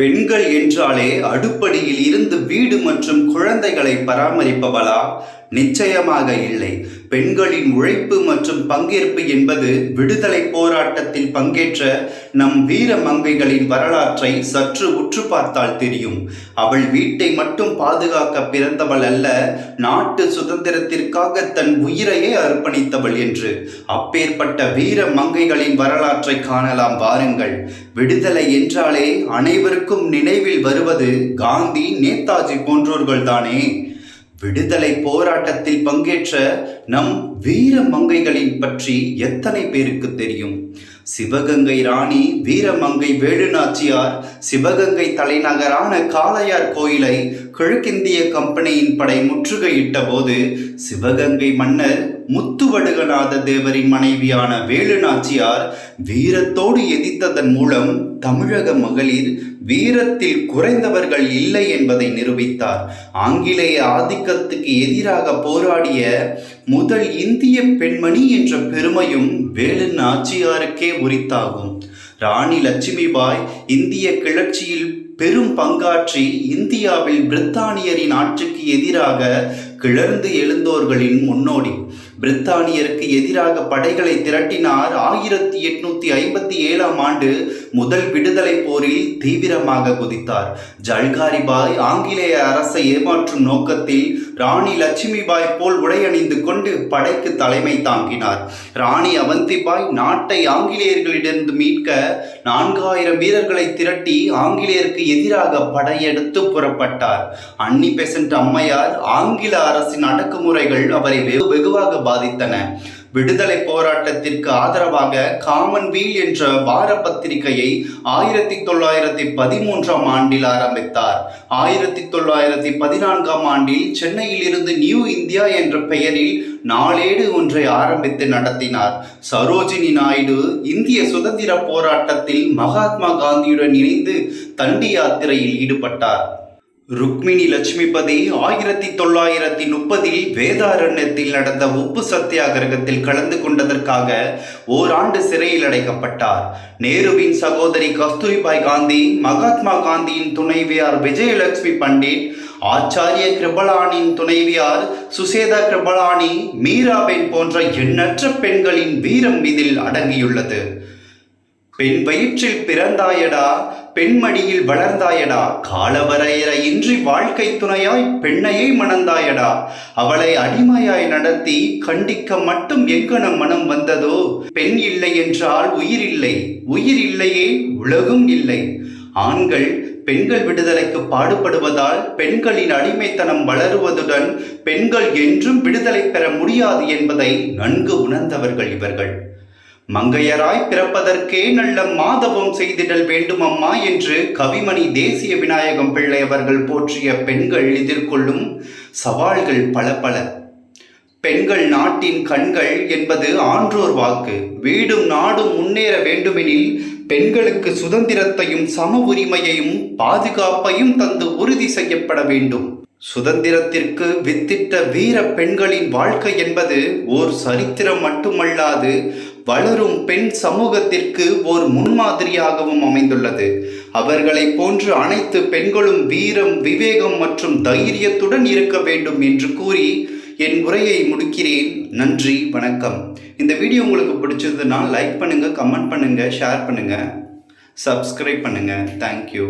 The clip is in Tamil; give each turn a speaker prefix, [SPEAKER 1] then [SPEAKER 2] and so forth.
[SPEAKER 1] பெண்கள் என்றாலே அடுப்படியில் இருந்து வீடு மற்றும் குழந்தைகளை பராமரிப்பவளா? நிச்சயமாக இல்லை. பெண்களின் உழைப்பு மற்றும் பங்கேற்பு என்பது விடுதலை போராட்டத்தில் பங்கேற்ற நம் வீர மங்கைகளின் வரலாற்றை சற்று உற்று பார்த்தால் தெரியும். அவள் வீட்டை மட்டும் பாதுகாக்க பிறந்தவள் அல்ல நாட்டு சுதந்திரத்திற்காக தன் உயிரையே அர்ப்பணித்தவள் என்று. அப்பேற்பட்ட வீர மங்கைகளின் வரலாற்றை காணலாம் வாருங்கள். விடுதலை என்றாலே அனைவருக்கும் நினைவில் வருவது காந்தி நேதாஜி போன்றோர்கள் தானே விடுதலை போராட்டத்தில் பங்கேற்ற நம் வீர மங்கைகளின் பற்றி எத்தனை பேருக்கு தெரியும்? சிவகங்கை ராணி வீரமங்கை வேலுநாச்சியார் சிவகங்கை தலைநகரான காளையார் கோயிலை கிழக்கிந்திய கம்பெனியின் படை முற்றுகையிட்ட போது சிவகங்கை மன்னர் முத்துவடுகநாத தேவரின் மனைவியான வேலுநாச்சியார் வீரத்தோடு எதிர்த்ததன் மூலம் தமிழக மகளிர் வீரத்தில் குறைந்தவர்கள் இல்லை என்பதை நிரூபித்தார். ஆங்கிலேய ஆதிக்கத்துக்கு எதிராக போராடிய முதல் இந்திய பெண்மணி என்ற பெருமையும் வேலு நாச்சியாருக்கே உரித்தாகும். ராணி லட்சுமிபாய் இந்திய கிளர்ச்சியில் பெரும் பங்காற்றி இந்தியாவில் பிரித்தானியரின் ஆட்சிக்கு எதிராக கிளர்ந்து எழுந்தோர்களின் முன்னோடி. பிரித்தானியருக்கு எதிராக படைகளை திரட்டினார். ஆயிரத்தி எட்நூத்தி ஐம்பத்தி ஏழாம் ஆண்டு முதல் விடுதலை போரில் தீவிரமாக குதித்தார். ஜல்காரிபாய் ஆங்கிலேய அரசை ஏமாற்றும் நோக்கத்தில் ராணி லட்சுமிபாய் போல் உடையணிந்து கொண்டு படைக்கு தலைமை தாங்கினார். ராணி அவந்திபாய் நாட்டை ஆங்கிலேயர்களிடமிருந்து மீட்க நான்காயிரம் வீரர்களை திரட்டி ஆங்கிலேயருக்கு எதிராக படையெடுத்து புறப்பட்டார். அன்னி பெசன்ட் அம்மையார் ஆங்கில அரசின் அடக்குமுறைகள் அவரை வெகு வெகுவாக பாதித்தன. விடுதலை போராட்டத்திற்கு ஆதரவாக காமன்வீல் என்ற வார பத்திரிகையை ஆயிரத்தி தொள்ளாயிரத்தி பதிமூன்றாம் ஆண்டில் ஆரம்பித்தார். ஆயிரத்தி தொள்ளாயிரத்தி பதினான்காம் ஆண்டில் சென்னையில் இருந்து நியூ இந்தியா என்ற பெயரில் நாளேடு ஒன்றை ஆரம்பித்து நடத்தினார். சரோஜினி நாயுடு இந்திய சுதந்திர போராட்டத்தில் மகாத்மா காந்தியுடன் இணைந்து தண்டி யாத்திரையில் ஈடுபட்டார். ருக்மிணி லட்சுமிபதி ஆயிரத்தி தொள்ளாயிரத்தி முப்பதில் வேதாரண்யத்தில் நடந்த உப்பு சத்தியாகிரகத்தில் கலந்து கொண்டதற்காக ஓராண்டு சிறையில் அடைக்கப்பட்டார். நேருவின் சகோதரி கஸ்தூரிபாய் காந்தி மகாத்மா காந்தியின் துணைவியார் விஜயலட்சுமி பண்டிட் ஆச்சாரிய கிருபலானின் துணைவியார் சுசேதா கிருபலானி மீராபென் போன்ற எண்ணற்ற பெண்களின் வீரம் இதில் அடங்கியுள்ளது. பெண் வயிற்றில் பிறந்தாயடா பெண்மடியில் வளர்ந்தாயடா காலவரையற இன்றி வாழ்க்கை துணையாய் பெண்ணையை மணந்தாயடா. அவளை அடிமையாய் நடத்தி கண்டிக்க மட்டும் எங்கனம் மனம் வந்ததோ? பெண் இல்லை என்றால் உயிர் இல்லை உயிர் இல்லையே உலகும் இல்லை. ஆண்கள் பெண்கள் விடுதலைக்கு பாடுபடுவதால் பெண்களின் அடிமைத்தனம் வளருவதுடன் பெண்கள் என்றும் விடுதலை பெற முடியாது என்பதை நன்கு உணர்ந்தவர்கள் இவர்கள். மங்கையராய் பிறப்பதற்கே நல்ல மாதவம் செய்திடல் வேண்டுமம்மா என்று கவிமணி தேசிய விநாயகம் பிள்ளை அவர்கள் போற்றிய பெண்கள் எதிர்கொள்ளும் சவால்கள் பல பல. பெண்கள் நாட்டின் கண்கள் என்பது ஆன்றோர் வாக்கு. வீடும் நாடும் முன்னேற வேண்டுமெனில் பெண்களுக்கு சுதந்திரத்தையும் சம உரிமையையும் பாதுகாப்பையும் தந்து உறுதி செய்யப்பட வேண்டும். சுதந்திரத்திற்கு வித்திட்ட வீர பெண்களின் வாழ்க்கை என்பது ஓர் சரித்திரம் மட்டுமல்லாது வளரும் பெண் சமூகத்திற்கு ஓர் முன்மாதிரியாகவும் அமைந்துள்ளது. அவர்களை போன்று அனைத்து பெண்களும் வீரம் விவேகம் மற்றும் தைரியத்துடன் இருக்க வேண்டும் என்று கூறி என் உரையை முடிக்கிறேன். நன்றி வணக்கம். இந்த வீடியோ உங்களுக்கு பிடிச்சதுன்னா லைக் பண்ணுங்கள் கமெண்ட் பண்ணுங்கள் ஷேர் பண்ணுங்கள் சப்ஸ்கிரைப் பண்ணுங்கள் தேங்க்யூ